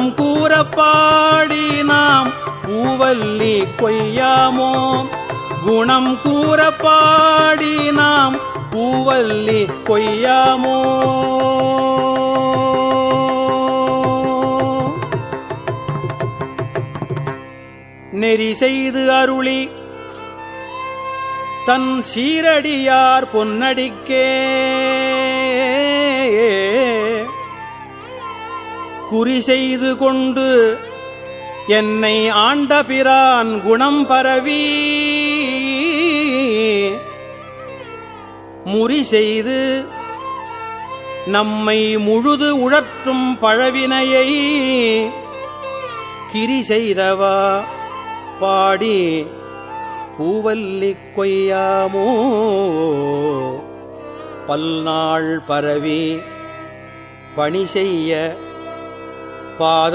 குணம் கூற நாம் பூவல்லி கொய்யாமோ குணம் கூறப்பாடி நாம் பூவல்லி கொய்யாமோ நெறி செய்து அருளி தன் சீரடியார் பொன்னடிக்கே. குறி செய்து கொண்டு என்னை ஆண்ட பிரான் குணம் பரவி முறி செய்து நம்மை முழுது உழற்றும் பழவினையை கிரி செய்தவா பாடி பூவல்லி கொய்யாமோ? பல்நாள் பரவி பணி செய்ய പാദ